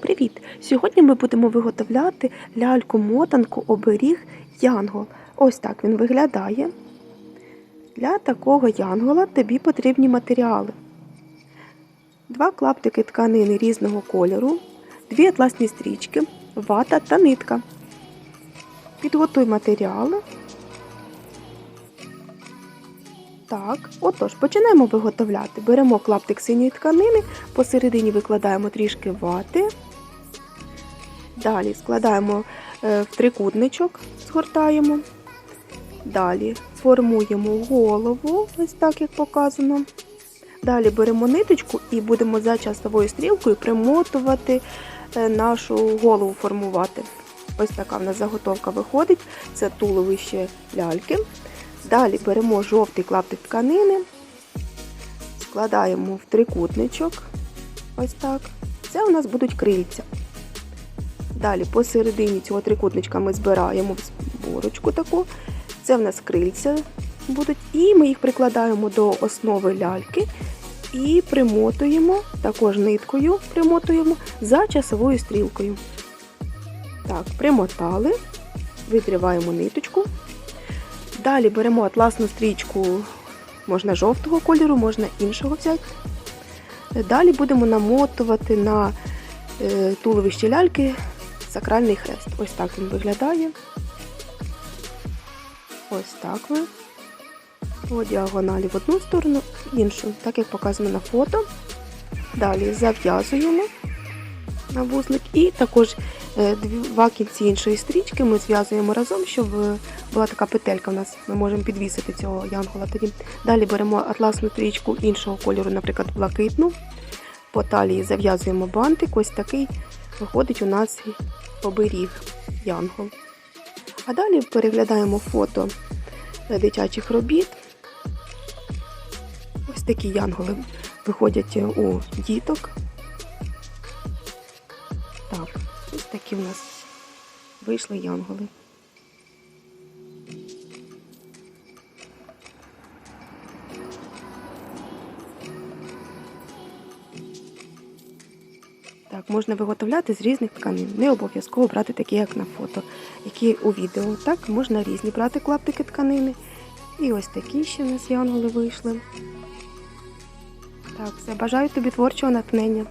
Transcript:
Привіт! Сьогодні ми будемо виготовляти ляльку-мотанку оберіг Янгол. Ось так він виглядає. Для такого янгола тобі потрібні матеріали. Два клаптики тканини різного кольору, дві атласні стрічки, вата та нитка. Підготуй матеріали. Так, отож, починаємо виготовляти. Беремо клаптик синьої тканини, посередині викладаємо трішки вати. Далі складаємо е, в трикутничок, згортаємо. Далі формуємо голову, ось так як показано. Далі беремо ниточку і будемо за часовою стрілкою примотувати е, нашу голову формувати. Ось така в нас заготовка виходить. Це туловище ляльки. Далі беремо жовтий клаптик тканини, складаємо в трикутничок. Ось так. Це у нас будуть крильця. Далі посередині цього трикутничка ми збираємо зборочку таку. Це в нас крильця будуть. І ми їх прикладаємо до основи ляльки і примотуємо, також ниткою примотуємо за часовою стрілкою. Так, примотали, відриваємо ниточку. Далі беремо атласну стрічку, можна жовтого кольору, можна іншого взяти. Далі будемо намотувати на е, туловище ляльки сакральний хрест. Ось так він виглядає. Ось так ми. По діагоналі в одну сторону, в іншу, так як показано на фото. Далі зав'язуємо на вузлик і також е, два кінці іншої стрічки ми зв'язуємо разом, щоб е, була така петелька у нас. Ми можемо підвісити цього янгола тоді. Далі беремо атласну стрічку іншого кольору, наприклад, блакитну. По талії зав'язуємо бантик. Ось такий виходить у нас оберіг янгол. А далі переглядаємо фото е, дитячих робіт. Ось такі янголи виходять у діток. Так, ось такі в нас вийшли янголи. Так, можна виготовляти з різних тканин. Не обов'язково брати такі, як на фото, які у відео. Так, можна різні брати клаптики тканини. І ось такі ще в нас янголи вийшли. Так, все, бажаю тобі творчого натхнення.